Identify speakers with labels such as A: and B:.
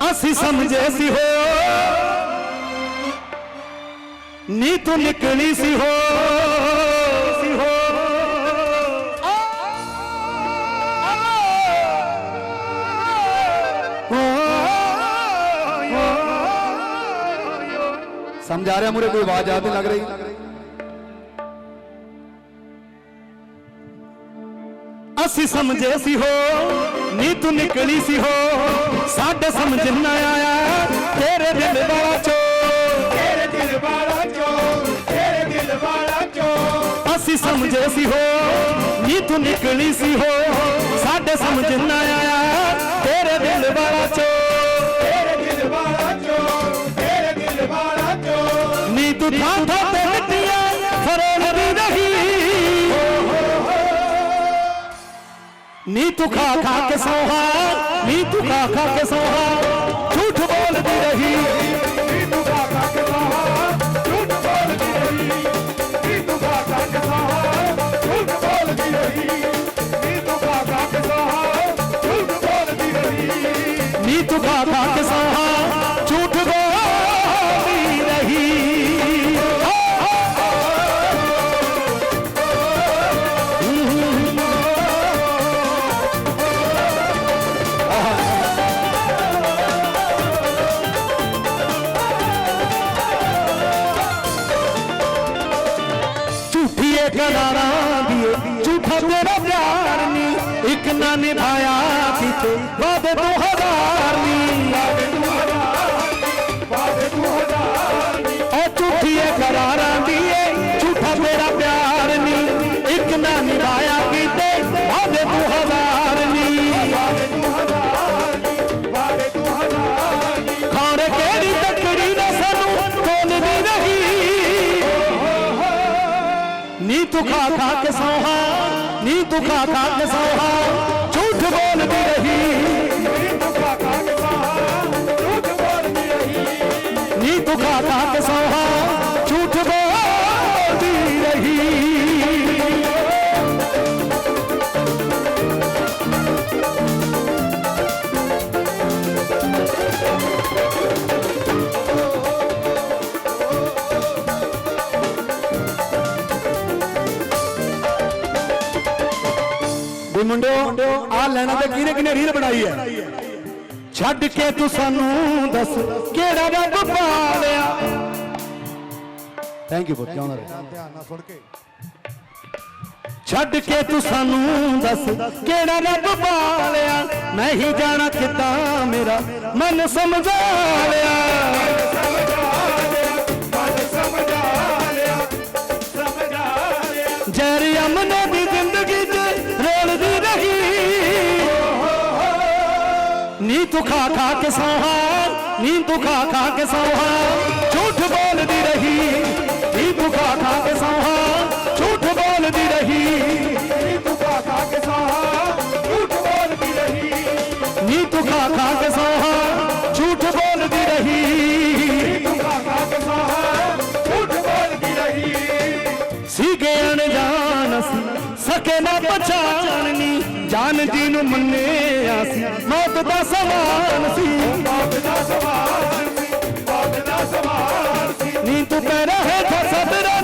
A: ਅਸੀਂ ਸਮਝੇ ਸੀ ਹੋ। ਨੀ ਤੂੰ ਨਿਕਲੀ ਸੀ ਹੋ। ਸੀ ਹੋ
B: ਸਮਝ ਆ ਰਿਹਾ ਮੂਰੇ ਕੋਈ ਆਵਾਜ਼ ਆ ਲੱਗ ਰਹੀ?
A: ਅਸੀਂ ਸਮਝੇ ਸੀ ਹੋ ਨੀ ਤੂੰ ਨਿਕਲੀ ਸੀ ਹੋ। ਸਾਡੇ ਸਮਝ ਨਾ ਆਇਆ ਤੇਰੇ ਦਿਲ ਵਾਲਾ ਚੋ
C: ਤੇਰੇ ਦਿਲ ਵਾਲਾ ਚੋ ਤੇਰੇ ਦਿਲ ਵਾਲਾ ਚੋ
A: ਅਸੀਂ ਸਮਝੇ ਸੀ ਹੋ ਨੀ ਤੂੰ ਨਿਕਲੀ ਸੀ ਹੋ। ਸਾਡੇ ਸਮਝ ਨਾ ਆਇਆ ਤੇਰੇ ਦਿਲ ਵਾਲਾ ਚੋ ਨੀ ਤੂੰ ਖਾ ਖਾ ਕੇ ਸੋਹਾ ਨੀ ਤੂੰ ਖਾ ਖਾ ਕੇ ਸੋਹਾ ਝੂਠ ਬੋਲਦੀ ਰਹੀ।
C: ਨੀ ਤੂੰ ਖਾ ਖਾ ਕੇ ਸਹਾ ਝੂਠ ਬੋਲਦੀ ਰਹੀ। ਨੀ ਤੂੰ ਖਾ ਖਾ ਕੇ ਸਹਾ ਝੂਠ ਬੋਲਦੀ ਰਹੀ। ਨੀ ਤੂੰ ਖਾ ਖਾ ਕੇ ਸਹਾ ਝੂਠ ਬੋਲਦੀ ਰਹੀ।
A: ਨੀ ਤੂੰ ਖਾ ਖਾ ਕੇ ਸੋਹਾ ਝੂਠੀਏ ਕਰਾਰਾਂ ਝੂਠਾ ਤੇਰਾ ਪਿਆਰ ਨੀ, ਇੱਕ ਨਾ ਨਿਭਾਇਆ ਕਿਤੇ। ਵਾਦੇ ਤੂੰ ਹਜ਼ਾਰ ਨੀ।
C: ਬਾਦੇ ਤੂੰ
A: ਖਾ ਖਾ ਕੇ ਸੋਹਾ ਨੀ ਤੂੰ ਖਾ ਖਾ ਕੇ ਸੋਹਾ ਝੂਠ ਬੋਲਦੀ
B: ਮੁੰਡਿਓ ਆ ਲੈਣਾ ਤੇ ਕਿਹਨੇ ਕਿਹਨੇ ਰੀਲ ਬਣਾਈ ਹੈ?
A: ਛੱਡ ਕੇ ਤੂੰ ਸਾਨੂੰ ਦੱਸ ਕਿਹੜਾ ਰੱਬ ਪਾਲਿਆ?
B: ਥੈਂਕ ਯੂ ਬਹੁਤ ਕਿਉਂ ਨਾ
C: ਧਿਆਨ ਨਾਲ ਸੁਣ ਕੇ।
A: ਛੱਡ ਕੇ ਤੂੰ ਸਾਨੂੰ ਦੱਸ ਕਿਹੜਾ ਰੱਬ ਪਾਲਿਆ? ਮੈਂ ਹੀ ਜਾਣਾ ਕਿੱਦਾਂ ਮੇਰਾ ਮਨ ਸਮਝਾ ਲਿਆ। ਨੀ ਤੂੰ ਖਾ ਖਾ ਕੇ ਸੋਹਾ, ਨੀ ਤੂੰ ਖਾ ਖਾ ਕੇ ਸੋਹਾ। ਝੂਠ ਬੋਲਦੀ ਰਹੀ, ਨੀ ਤੂੰ ਖਾ ਖਾ ਕੇ ਸੋਹਾ। ਝੂਠ ਬੋਲਦੀ ਰਹੀ,
C: ਨੀ ਤੂੰ ਖਾ ਖਾ ਕੇ ਸਹਾ। ਝੂਠ ਬੋਲਦੀ ਰਹੀ,
A: ਨੀ ਤੂੰ ਖਾ ਖਾ ਕੇ ਸੋਹਾ। ਝੂਠ ਬੋਲਦੀ ਰਹੀ,
C: ਨੀ ਤੂੰ ਖਾ ਖਾ ਕੇ ਸਹਾ। ਝੂਠ ਬੋਲਦੀ ਰਹੀ।
A: ਸੀਗੇ ਅਣਜਾਣ ਸੀ ਸਕੇ ਨਾ ਪਛਾਣਨੀ ਜੀ ਨੂੰ ਮੰਨਿਆ ਸੀ। ਮੌਤ ਦਾ ਸਮਾਨ ਸੀ
C: ਬਾਪ ਦਾ ਸਵਾਲ ਸੀ। ਬਾਪ ਦਾ ਸਵਾਲ ਸੀ
A: ਨੀ ਤੂੰ ਪੈ ਰਹੇ ਸਬਰਾਂ